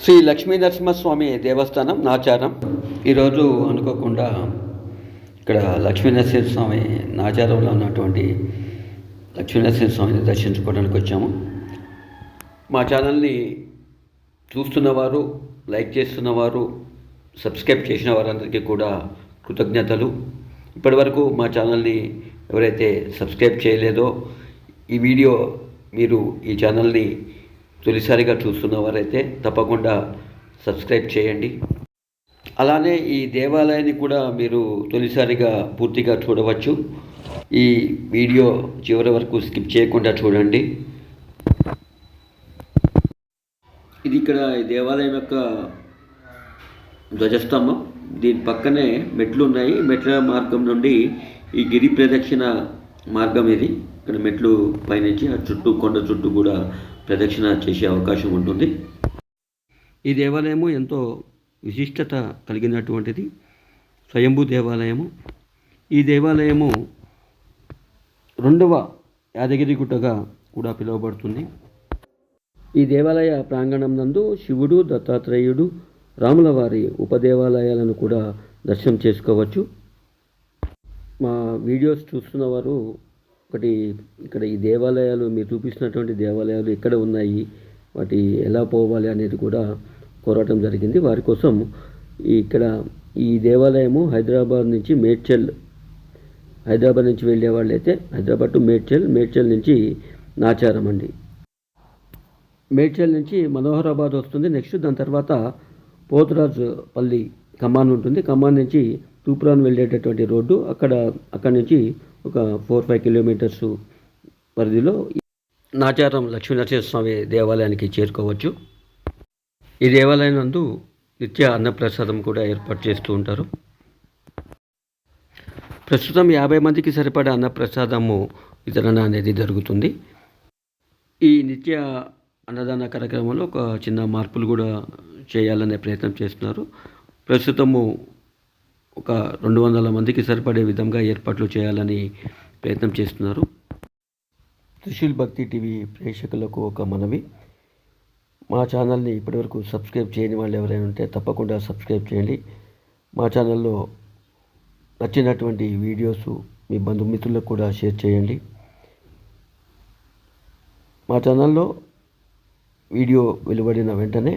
శ్రీ లక్ష్మీ నరసింహస్వామి దేవస్థానం నాచారం. ఈరోజు అనుకోకుండా ఇక్కడ లక్ష్మీ నరసింహస్వామి నాచారంలో ఉన్నటువంటి లక్ష్మీ నరసింహస్వామిని దర్శించుకోవడానికి వచ్చాము. మా ఛానల్ని చూస్తున్నవారు లైక్ చేస్తున్నవారు సబ్స్క్రైబ్ చేసిన వారందరికీ కూడా కృతజ్ఞతలు. ఇప్పటివరకు మా ఛానల్ని ఎవరైతే సబ్స్క్రైబ్ చేయలేదో ఈ వీడియో మీరు ఈ ఛానల్ని తొలిసారిగా చూస్తున్నవారైతే తప్పకుండా సబ్స్క్రైబ్ చేయండి. అలానే ఈ దేవాలయాన్ని కూడా మీరు తొలిసారిగా పూర్తిగా చూడవచ్చు. ఈ వీడియో చివరి వరకు స్కిప్ చేయకుండా చూడండి. ఇది ఇక్కడ ఈ దేవాలయం యొక్క ధ్వజస్తంభం. దీని పక్కనే మెట్లు ఉన్నాయి. మెట్ల మార్గం నుండి ఈ గిరి ప్రదక్షిణ మార్గం ఇది ఇక్కడ మెట్లు పైనుంచి ఆ చుట్టూ కొండ చుట్టూ కూడా ప్రదక్షిణ చేసే అవకాశం ఉంటుంది. ఈ దేవాలయము ఎంతో విశిష్టత కలిగినటువంటిది. స్వయంభూ దేవాలయము. ఈ దేవాలయము రెండవ యాదగిరి గుట్టగా కూడా పిలువబడుతుంది. ఈ దేవాలయ ప్రాంగణం నందు శివుడు దత్తాత్రేయుడు రాముల వారి ఉపదేవాలయాలను కూడా దర్శనం చేసుకోవచ్చు. మా వీడియోస్ చూస్తున్నవారు ఒకటి ఇక్కడ ఈ దేవాలయాలు మీరు చూపిస్తున్నటువంటి దేవాలయాలు ఎక్కడ ఉన్నాయి వాటి ఎలా పోవాలి అనేది కూడా కోరటం జరిగింది. వారి కోసం ఇక్కడ ఈ దేవాలయము హైదరాబాద్ నుంచి మేడ్చల్ హైదరాబాద్ నుంచి వెళ్ళే వాళ్ళైతే హైదరాబాద్ టు మేడ్చల్ మేడ్చల్ నుంచి నాచారం అండి. మేడ్చల్ నుంచి మనోహరాబాద్ వస్తుంది నెక్స్ట్ దాని తర్వాత పోతురాజు పల్లి కమాన్ ఉంటుంది. కమాన్ నుంచి తూప్రాన్ వెళ్ళేటటువంటి రోడ్డు అక్కడ అక్కడి నుంచి ఒక ఫోర్ ఫైవ్ కిలోమీటర్స్ పరిధిలో నాచారం లక్ష్మీ నరసింహస్వామి దేవాలయానికి చేరుకోవచ్చు. ఈ దేవాలయం నందు నిత్య అన్నప్రసాదం కూడా ఏర్పాటు చేస్తూ ఉంటారు. ప్రస్తుతం యాభై మందికి సరిపడా అన్నప్రసాదము వితరణ అనేది జరుగుతుంది. ఈ నిత్య అన్నదాన కార్యక్రమంలో ఒక చిన్న మార్పులు కూడా చేయాలనే ప్రయత్నం చేస్తున్నారు. ప్రస్తుతము ఒక రెండు వందల మందికి సరిపడే విధంగా ఏర్పాట్లు చేయాలని ప్రయత్నం చేస్తున్నారు. త్రిశూల్ భక్తి టీవీ ప్రేక్షకులకు ఒక మనవి. మా ఛానల్ని ఇప్పటివరకు సబ్స్క్రైబ్ చేయని వాళ్ళు ఎవరైనా ఉంటే తప్పకుండా సబ్స్క్రైబ్ చేయండి. మా ఛానల్లో నచ్చినటువంటి వీడియోస్ మీ బంధుమిత్రులకు కూడా షేర్ చేయండి. మా ఛానల్లో వీడియో వెలువడిన వెంటనే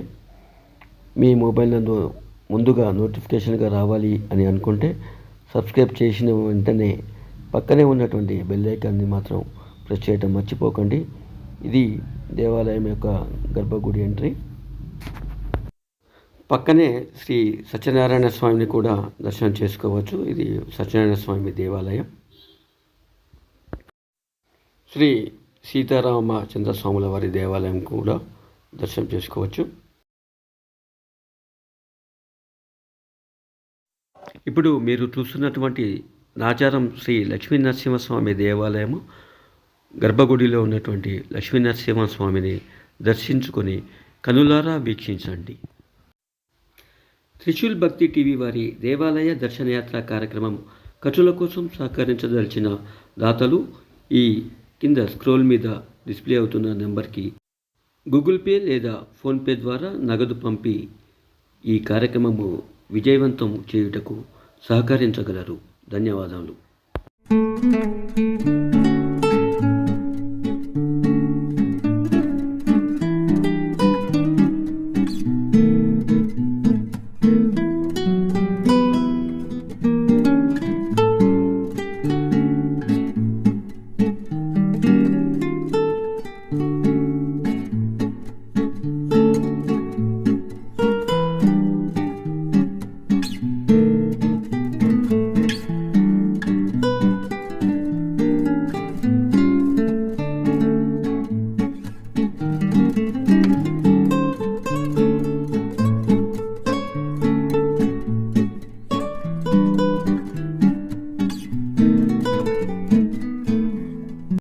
మీ మొబైల్ నందు ముందుగా నోటిఫికేషన్గా రావాలి అని అనుకుంటే సబ్స్క్రైబ్ చేసిన వెంటనే పక్కనే ఉన్నటువంటి బెల్ ఐకాన్ని మాత్రం ప్రెస్ చేయటం మర్చిపోకండి. ఇది దేవాలయం యొక్క గర్భగుడి ఎంట్రీ. పక్కనే శ్రీ సత్యనారాయణ స్వామిని కూడా దర్శనం చేసుకోవచ్చు. ఇది సత్యనారాయణ స్వామి దేవాలయం. శ్రీ సీతారామ చంద్రస్వాముల వారి దేవాలయం కూడా దర్శనం చేసుకోవచ్చు. ఇప్పుడు మీరు చూస్తున్నటువంటి నాచారం శ్రీ లక్ష్మీ నరసింహస్వామి దేవాలయము గర్భగుడిలో ఉన్నటువంటి లక్ష్మీ నరసింహస్వామిని దర్శించుకొని కనులారా వీక్షించండి. త్రిశూల్ భక్తి టీవీ వారి దేవాలయ దర్శనయాత్ర కార్యక్రమం ఖర్చుల కోసం సహకరించదలిచిన దాతలు ఈ కింద స్క్రోల్ మీద డిస్ప్లే అవుతున్న నెంబర్కి గూగుల్ పే లేదా ఫోన్పే ద్వారా నగదు పంపి ఈ కార్యక్రమము విజయవంతం చేయుటకు సహకరించగలరు. ధన్యవాదాలు